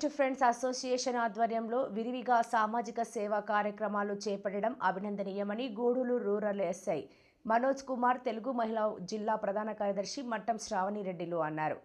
Best friends association ఆధ్వర్యంలో విరివిగా సామాజిక సేవా కార్యక్రమాలు చేపట్టడం అభినందనీయమని గూడూరు రూరల్ ఎస్ఐ మనోజ్ కుమార్ తెలుగు మహిళా జిల్లా ప్రధాన కార్యదర్శి మట్టం శ్రావణిరెడ్డిలు అన్నారు.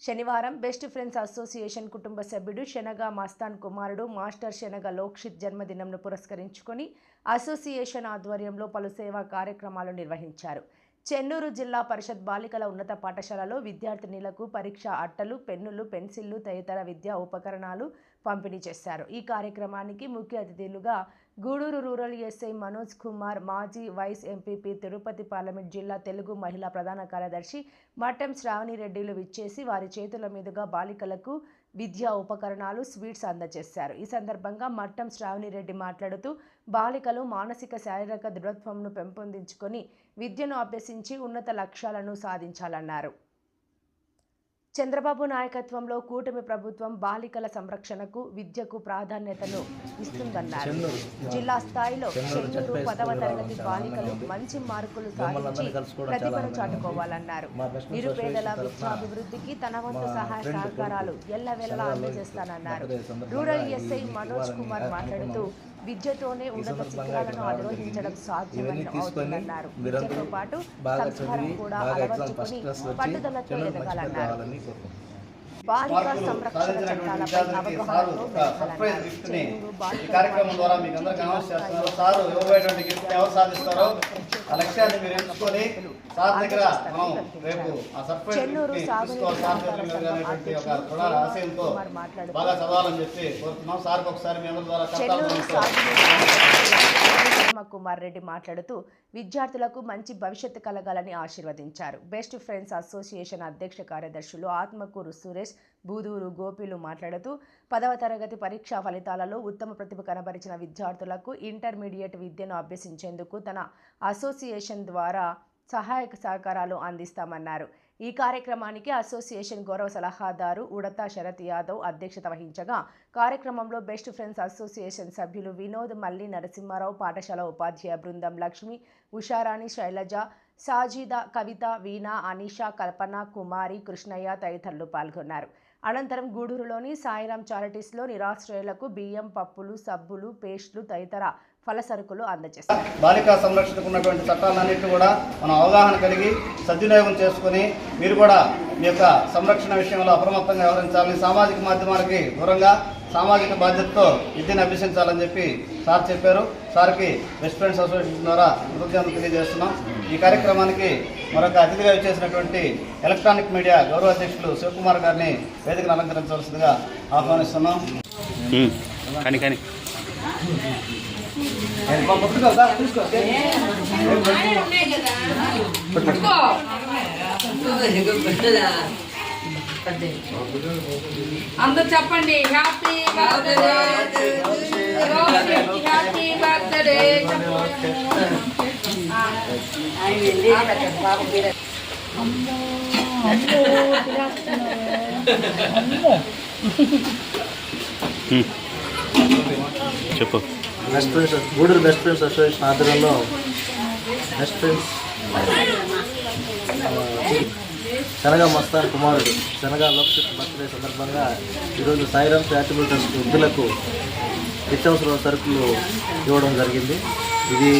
శనివారం బెస్ట్ ఫ్రెండ్స్ అసోసియేషన్ కుటుంబ సభ్యుడు శనగ మస్తాన్ కుమారుడు మాస్టర్ శనగ లోక్షిత్ జన్మదినంను పురస్కరించుకొని అసోసియేషన్ ఆధ్వర్యంలో పలు సేవా కార్యక్రమాలు నిర్వహించారు. చెన్నూరు జిల్లా పరిషత్ బాలికల ఉన్నత పాఠశాలలో విద్యార్థినిలకు పరీక్ష అట్టలు పెన్నులు పెన్సిళ్ళు తదితర విద్యా ఉపకరణాలు పంపిణీ చేశారు. ఈ కార్యక్రమానికి ముఖ్య అతిథులుగా గూడూరు రూరల్ ఎస్ఐ మనోజ్ కుమార్ మాజీ వైస్ ఎంపీపీ తిరుపతి పార్లమెంట్ జిల్లా తెలుగు మహిళా ప్రధాన కార్యదర్శి మట్టం శ్రావణిరెడ్డిలు విచ్చేసి వారి చేతుల మీదుగా బాలికలకు విద్యా ఉపకరణాలు స్వీట్స్ అందజేశారు. ఈ సందర్భంగా మట్టం శ్రావణి రెడ్డి మాట్లాడుతూ బాలికలు మానసిక శారీరక దృఢత్వంను పెంపొందించుకొని విద్యను అభ్యసించి ఉన్నత లక్ష్యాలను సాధించాలన్నారు. చంద్రబాబు నాయకత్వంలో కూటమి ప్రభుత్వం బాలికల సంరక్షణకు విద్యకు ప్రాధాన్యతను ఇస్తుందన్నారు. జిల్లా స్థాయిలో చెన్నూరు పదవ తరగతి బాలికలు మంచి మార్కులు సాధించి ప్రతిభను చాటుకోవాలన్నారు. నిరుపేదల విద్యాభివృద్ధికి తన వంతు సహాయ సహకారాలు ఎల్లవెల్లా అందజేస్తానన్నారు. రూరల్ ఎస్ఐ మనోజ్ కుమార్ మాట్లాడుతూ విద్యతోనే ఉన్నత శిఖరాలను అధిరోహించడం సాధ్యమని అవుతుందన్నారు. విద్యతో పాటు సంస్కారం కూడా అలవర్చుకుని పట్టుదలతో ఎదగాలన్నారు. బాలికా సంరక్షణ చట్టాలపై అవగాహనతో ఈ బాలికల కార్యక్రమం సార్ దగ్గర మనం రేపు ఆ అనేటువంటి ఒక దృఢ ఆశయంతో బాగా చదవాలని చెప్పి కోరుతున్నాం. ఒకసారి ద్వారా కుమార్ రెడ్డి మాట్లాడుతూ విద్యార్థులకు మంచి భవిష్యత్తు కలగాలని ఆశీర్వదించారు. బెస్ట్ ఫ్రెండ్స్ అసోసియేషన్ అధ్యక్ష కార్యదర్శులు ఆత్మకూరు సురేష్ బూదూరు గోపిలు మాట్లాడుతూ పదవ తరగతి పరీక్షా ఫలితాలలో ఉత్తమ ప్రతిభ కనబరిచిన విద్యార్థులకు ఇంటర్మీడియట్ విద్యను అభ్యసించేందుకు తన అసోసియేషన్ ద్వారా సహాయక సహకారాలు అందిస్తామన్నారు. ఈ కార్యక్రమానికి అసోసియేషన్ గౌరవ సలహాదారు ఉడతా శరత్ యాదవ్ అధ్యక్షత వహించగా కార్యక్రమంలో బెస్ట్ ఫ్రెండ్స్ అసోసియేషన్ సభ్యులు వినోద్ మల్లి నరసింహారావు పాఠశాల ఉపాధ్యాయ బృందం లక్ష్మి ఉషారాణి శైలజ సాజీద కవిత వీణ అనిషా కల్పన కుమారి కృష్ణయ్య తదితరులు పాల్గొన్నారు. అనంతరం గూడూరులోని సాయిరాం చారిటీస్లో నిరాశ్రయులకు బియ్యం పప్పులు సబ్బులు పేస్టులు తదితర ఫలసరుకులు అందజేశారు బాలికా సంరక్షణకు ఉన్నటువంటి చట్టాలన్నింటినీ కూడా మనం అవగాహన కలిగి సద్వినియోగం చేసుకుని మీరు కూడా మీ యొక్క సంరక్షణ విషయంలో అప్రమత్తంగా వ్యవహరించాలని సామాజిక మాధ్యమాలకి దూరంగా సామాజిక బాధ్యతతో విద్యను అభ్యసించాలని చెప్పి సార్ చెప్పారు. సార్కి బెస్ట్ ఫ్రెండ్స్ అసోసియేషన్ ద్వారా కృతజ్ఞతలు తెలియజేస్తున్నాం. ఈ కార్యక్రమానికి మరొక అతిథిగా ఇచ్చేసినటువంటి ఎలక్ట్రానిక్ మీడియా గౌరవ అధ్యక్షులు శివకుమార్ గారిని వేదికను అలంకరించవలసిందిగా ఆహ్వానిస్తున్నాం. కానీ కానీ. అందరూ చెప్పండి. హ్యాపీ బర్త్డే హ్యాపీ బర్త్డే చెప్పు. Best friends Gudur best friends association ఆధ్వర్యంలో బెస్ట్ ఫ్రెండ్స్ శనగ మస్తాన్ కుమారుడు శనగ లోక్షిత్ బర్త్డే సందర్భంగా ఈరోజు సాయిరామ్ చారిటబుల్ ట్రస్ట్ వృద్ధులకు నిత్యావసర సరుకులు ఇవ్వడం జరిగింది. ఇది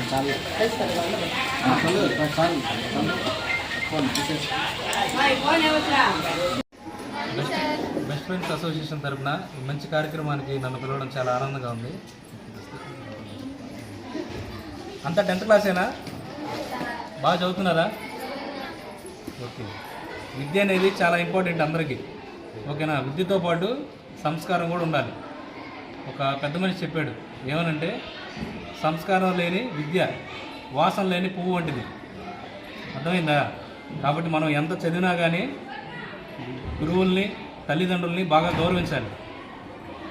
చాలు. బెస్ట్ బెస్ట్ ఫ్రెండ్స్ అసోసియేషన్ తరపున ఈ మంచి కార్యక్రమానికి నన్ను పిలవడం చాలా ఆనందంగా ఉంది. అంతా టెన్త్ క్లాసేనా బాగా చదువుతున్నారా? ఓకే. విద్య అనేది చాలా ఇంపార్టెంట్ అందరికీ. ఓకేనా? విద్యతో పాటు సంస్కారం కూడా ఉండాలి. ఒక పెద్ద మనిషి చెప్పాడు ఏమనంటే సంస్కారం లేని విద్య వాసన లేని పువ్వు వంటిది. అర్థమైందా? కాబట్టి మనం ఎంత చదివినా కానీ గురువుల్ని తల్లిదండ్రుల్ని బాగా గౌరవించాలి.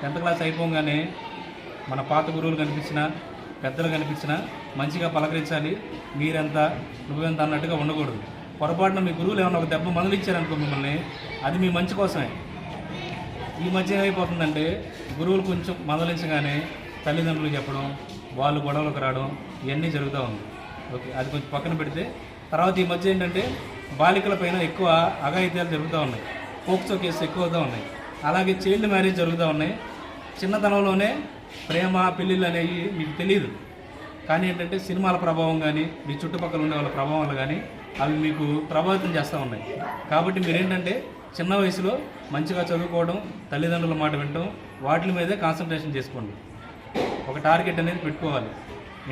టెన్త్ క్లాస్ అయిపోగానే మన పాత గురువులు కనిపించినా పెద్దలు కనిపించినా మంచిగా పలకరించాలి. మీరెంత నువ్వెంత అన్నట్టుగా ఉండకూడదు. పొరపాటున మీ గురువులు ఏమైనా ఒక దెబ్బ మందలిచ్చారనుకో మిమ్మల్ని అది మీ మంచి కోసమే. ఈ మధ్య ఏమైపోతుందంటే గురువులు కొంచెం మందలించగానే తల్లిదండ్రులు చెప్పడం వాళ్ళు గొడవలకు రావడం ఇవన్నీ జరుగుతూ ఉంది. ఓకే అది కొంచెం పక్కన పెడితే తర్వాత ఈ మధ్య ఏంటంటే బాలికల పైన ఎక్కువ అఘాయిత్యాలు జరుగుతూ ఉన్నాయి. పోక్సో కేసు ఎక్కువ అవుతూ ఉన్నాయి. అలాగే చైల్డ్ మ్యారేజ్ జరుగుతూ ఉన్నాయి. చిన్నతనంలోనే ప్రేమ పెళ్ళిళ్ళు అనేవి మీకు తెలియదు కానీ ఏంటంటే సినిమాల ప్రభావం కానీ మీ చుట్టుపక్కల ఉండే వాళ్ళ ప్రభావాలు కానీ అవి మీకు ప్రభావితం చేస్తూ ఉన్నాయి. కాబట్టి మీరేంటంటే చిన్న వయసులో మంచిగా చదువుకోవడం తల్లిదండ్రుల మాట వినడం వాటి మీదే కాన్సన్ట్రేషన్ చేసుకోండి. ఒక టార్గెట్ అనేది పెట్టుకోవాలి.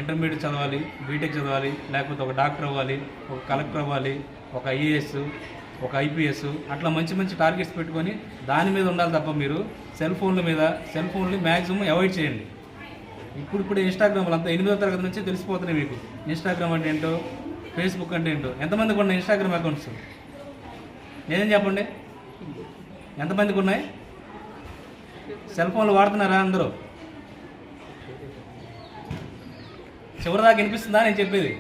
ఇంటర్మీడియట్ చదవాలి బీటెక్ చదవాలి లేకపోతే ఒక డాక్టర్ అవ్వాలి ఒక కలెక్టర్ అవ్వాలి ఒక ఐఏఎస్ ఒక ఐపీఎస్ అట్లా మంచి మంచి టార్గెట్స్ పెట్టుకొని దాని మీద ఉండాలి తప్ప మీరు సెల్ ఫోన్ల మీద సెల్ ఫోన్లు మ్యాక్సిమం అవాయిడ్ చేయండి. ఇప్పుడు ఇప్పుడు ఇన్స్టాగ్రామ్లు అంతా ఎనిమిదో తరగతి నుంచి తెలిసిపోతున్నాయి మీకు. ఇన్స్టాగ్రామ్ అంటే ఏంటో ఫేస్బుక్ అంటే ఏంటో ఎంతమందికి ఉన్నాయి ఇన్స్టాగ్రామ్ అకౌంట్స్ ఏం చెప్పండి? ఎంతమందికి ఉన్నాయి? సెల్ ఫోన్లు వాడుతున్నారా అందరూ? చివరిదాకా వినిపిస్తుందా నేను చెప్పేది?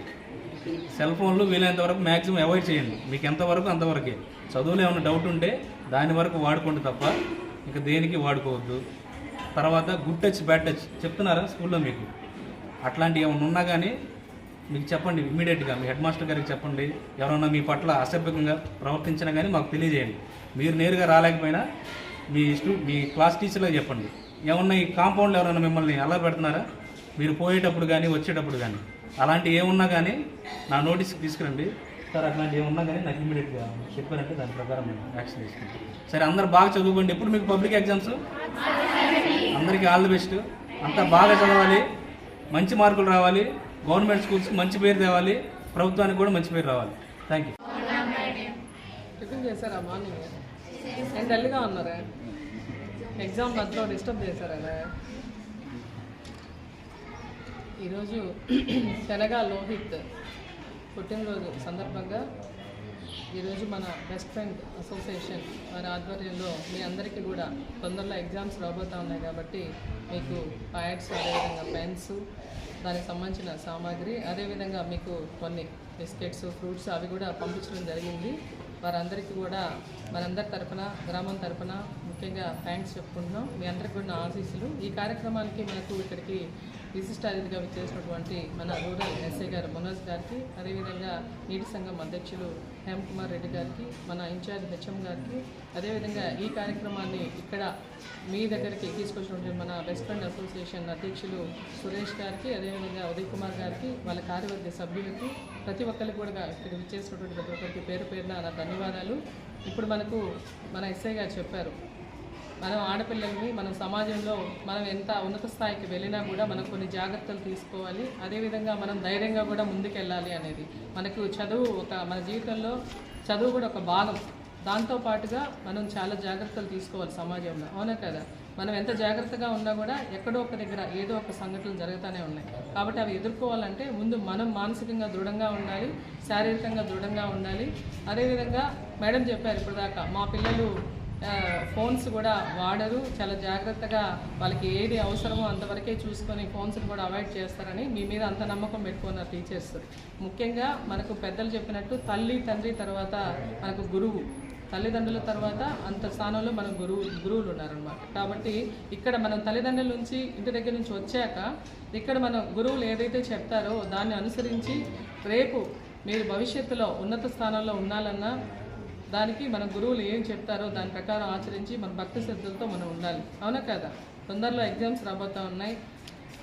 సెల్ ఫోన్లు వీలైనంత వరకు మ్యాక్సిమం అవాయిడ్ చేయండి. మీకు ఎంతవరకు అంతవరకే చదువులో ఏమైనా డౌట్ ఉంటే దాని వరకు వాడుకోండి తప్ప ఇంకా దేనికి వాడుకోవద్దు. తర్వాత గుడ్ టచ్ బ్యాడ్ టచ్ చెప్తున్నారా స్కూల్లో మీకు? అట్లాంటివి ఏమైనా ఉన్నా కానీ మీకు చెప్పండి ఇమీడియట్గా మీ హెడ్ మాస్టర్ గారికి చెప్పండి. ఎవరైనా మీ పట్ల అసభ్యంగా ప్రవర్తించినా కానీ మాకు తెలియజేయండి. మీరు నేరుగా రాలేకపోయినా మీ స్టూ మీ క్లాస్ టీచర్లకు చెప్పండి. ఏమన్నా ఈ కాంపౌండ్లో ఎవరైనా మిమ్మల్ని అలా పెడుతున్నారా? మీరు పోయేటప్పుడు కానీ వచ్చేటప్పుడు కానీ అలాంటి ఏమున్నా కానీ నా నోటీస్కి తీసుకురండి. సార్ అట్లాంటి ఏమున్నా కానీ నాకు ఇమీడియట్గా చెప్పారంటే దాని ప్రకారం నేను యాక్షన్ తీసుకుంటాను. సరే అందరు బాగా చదువుకోండి. ఎప్పుడు మీకు పబ్లిక్ ఎగ్జామ్స్? అందరికీ ఆల్ ది బెస్ట్. అంతా బాగా చదవాలి. మంచి మార్కులు రావాలి. గవర్నమెంట్ స్కూల్స్కి మంచి పేరు తేవాలి. ప్రభుత్వానికి కూడా మంచి పేరు రావాలి. థ్యాంక్ యూ టిఫిన్ చేశారా మార్నింగ్? నేను డల్గా ఉన్నారా? ఎగ్జామ్ మధ్యలో డిస్టర్బ్ చేశారా? ఈరోజు తెనగా లోహిత్ పుట్టినరోజు సందర్భంగా ఈరోజు మన బెస్ట్ ఫ్రెండ్ అసోసియేషన్ వారి ఆధ్వర్యంలో మీ అందరికీ కూడా తొందరలో ఎగ్జామ్స్ రాబోతూ ఉన్నాయి కాబట్టి మీకు ప్యాడ్స్ అదేవిధంగా పెన్స్ దానికి సంబంధించిన సామాగ్రి అదేవిధంగా మీకు కొన్ని బిస్కెట్స్ ఫ్రూట్స్ అవి కూడా పంపించడం జరిగింది. వారందరికీ కూడా మనందరి తరపున గ్రామం తరఫున ముఖ్యంగా థ్యాంక్స్ చెప్పుకుంటున్నాం. మీ అందరికి కూడా ఆశీస్సులు. ఈ కార్యక్రమానికి మనకు ఇక్కడికి విశిష్ట అతిథిగా విచ్చేసినటువంటి మన రూరల్ ఎస్ఐ గారు మనోజ్ గారికి అదేవిధంగా నీటి సంఘం అధ్యక్షులు హేమ్ కుమార్ రెడ్డి గారికి మన ఇన్ఛార్జ్ హెచ్ఎం గారికి అదేవిధంగా ఈ కార్యక్రమాన్ని ఇక్కడ మీ దగ్గరికి తీసుకొచ్చినటువంటి మన బెస్ట్ ఫ్రెండ్ అసోసియేషన్ అధ్యక్షులు సురేష్ గారికి అదేవిధంగా ఉదయ్ కుమార్ గారికి వాళ్ళ కార్యవర్గ సభ్యులకి ప్రతి ఒక్కరికి కూడా ఇక్కడ విచ్చేసినటువంటి ప్రతి ఒక్కరికి పేరు పేరున నా ధన్యవాదాలు. ఇప్పుడు మనకు మన ఎస్ఐ గారు చెప్పారు. మనం ఆడపిల్లల్ని మనం సమాజంలో మనం ఎంత ఉన్నత స్థాయికి వెళ్ళినా కూడా మనం కొన్ని జాగ్రత్తలు తీసుకోవాలి. అదేవిధంగా మనం ధైర్యంగా కూడా ముందుకెళ్ళాలి అనేది. మనకు చదువు ఒక మన జీవితంలో చదువు కూడా ఒక భాగం. దాంతో పాటుగా మనం చాలా జాగ్రత్తలు తీసుకోవాలి సమాజంలో. అవునా కదా? మనం ఎంత జాగ్రత్తగా ఉన్నా కూడా ఎక్కడో ఒక దగ్గర ఏదో ఒక సంఘటనలు జరుగుతూనే ఉన్నాయి. కాబట్టి అవి ఎదుర్కోవాలంటే ముందు మనం మానసికంగా దృఢంగా ఉండాలి శారీరకంగా దృఢంగా ఉండాలి. అదేవిధంగా మేడం చెప్పారు ఇప్పుడు దాకా మా పిల్లలు ఫోన్స్ కూడా వాడరు. చాలా జాగ్రత్తగా వాళ్ళకి ఏది అవసరమో అంతవరకే చూసుకొని ఫోన్స్ని కూడా అవాయిడ్ చేస్తారని మీ మీద అంత నమ్మకం పెట్టుకున్నారు టీచర్స్. ముఖ్యంగా మనకు పెద్దలు చెప్పినట్టు తల్లి తండ్రి తర్వాత మనకు గురువు. తల్లిదండ్రుల తర్వాత అంత స్థానంలో మన గురువు గురువులు ఉన్నారనమాట కాబట్టి ఇక్కడ మనం తల్లిదండ్రుల నుంచి ఇంటి దగ్గర నుంచి వచ్చాక ఇక్కడ మన గురువులు ఏదైతే చెప్తారో దాన్ని అనుసరించి రేపు మీరు భవిష్యత్తులో ఉన్నత స్థానంలో ఉండాలన్నా దానికి మన గురువులు ఏం చెప్తారో దాని ప్రకారం ఆచరించి మన భక్తి శ్రద్ధలతో మనం ఉండాలి. అవునా కదా? తొందరలో ఎగ్జామ్స్ రాబోతా ఉన్నాయి.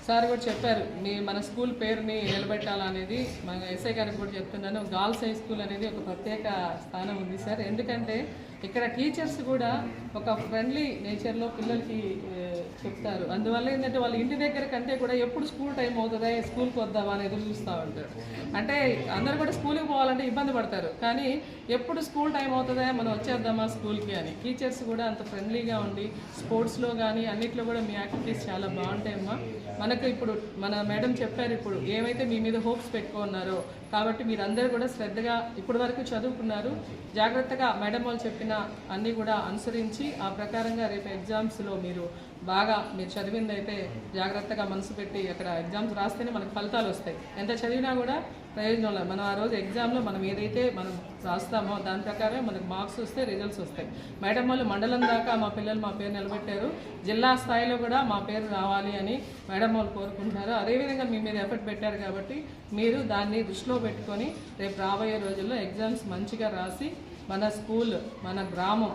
సార్ కూడా చెప్పారు మీ మన స్కూల్ పేరుని నిలబెట్టాలనేది మన ఎస్ఐ గారికి కూడా చెప్తున్నాను. గర్ల్స్ హై స్కూల్ అనేది ఒక ప్రత్యేక స్థానం ఉంది సార్. ఎందుకంటే ఇక్కడ టీచర్స్ కూడా ఒక ఫ్రెండ్లీ నేచర్లో పిల్లలకి చెప్తారు. అందువల్ల ఏంటంటే వాళ్ళ ఇంటి దగ్గర కంటే కూడా ఎప్పుడు స్కూల్ టైం అవుతుందా స్కూల్కి వద్దామా అని ఎదురు చూస్తూ ఉంటారు. అంటే అందరు కూడా స్కూల్కి పోవాలంటే ఇబ్బంది పడతారు. కానీ ఎప్పుడు స్కూల్ టైం అవుతుందా మనం వచ్చేద్దామా స్కూల్కి అని. టీచర్స్ కూడా అంత ఫ్రెండ్లీగా ఉండి స్పోర్ట్స్లో కానీ అన్నిట్లో కూడా మీ యాక్టివిటీస్ చాలా బాగుంటాయమ్మా. మనకు ఇప్పుడు మన మేడం చెప్పారు ఇప్పుడు ఏమైతే మీ మీద హోప్స్ పెట్టుకున్నారో కాబట్టి మీరందరూ కూడా శ్రద్ధగా ఇప్పటి వరకు చదువుకున్నారు. జాగ్రత్తగా మేడం వాళ్ళు చెప్పిన అన్నీ కూడా అనుసరించి ఆ ప్రకారంగా రేపు ఎగ్జామ్స్లో మీరు బాగా మీరు చదివింది అయితే జాగ్రత్తగా మనసు పెట్టి అక్కడ ఎగ్జామ్స్ రాస్తేనే మనకు ఫలితాలు వస్తాయి. ఎంత చదివినా కూడా ప్రయోజనం లేదు. మనం ఆ రోజు ఎగ్జామ్లో మనం ఏదైతే మనం రాస్తామో దాని ప్రకారం మనకు మార్క్స్ వస్తే రిజల్ట్స్ వస్తాయి. మేడం వాళ్ళు మండలం దాకా మా పిల్లలు మా పేరు నిలబెట్టారు. జిల్లా స్థాయిలో కూడా మా పేరు రావాలి అని మేడం వాళ్ళు కోరుకుంటున్నారు. అదేవిధంగా మీ మీద ఎఫర్ట్ పెట్టారు కాబట్టి మీరు దాన్ని దృష్టిలో పెట్టుకొని రేపు రాబోయే రోజుల్లో ఎగ్జామ్స్ మంచిగా రాసి మన స్కూల్ మన గ్రామం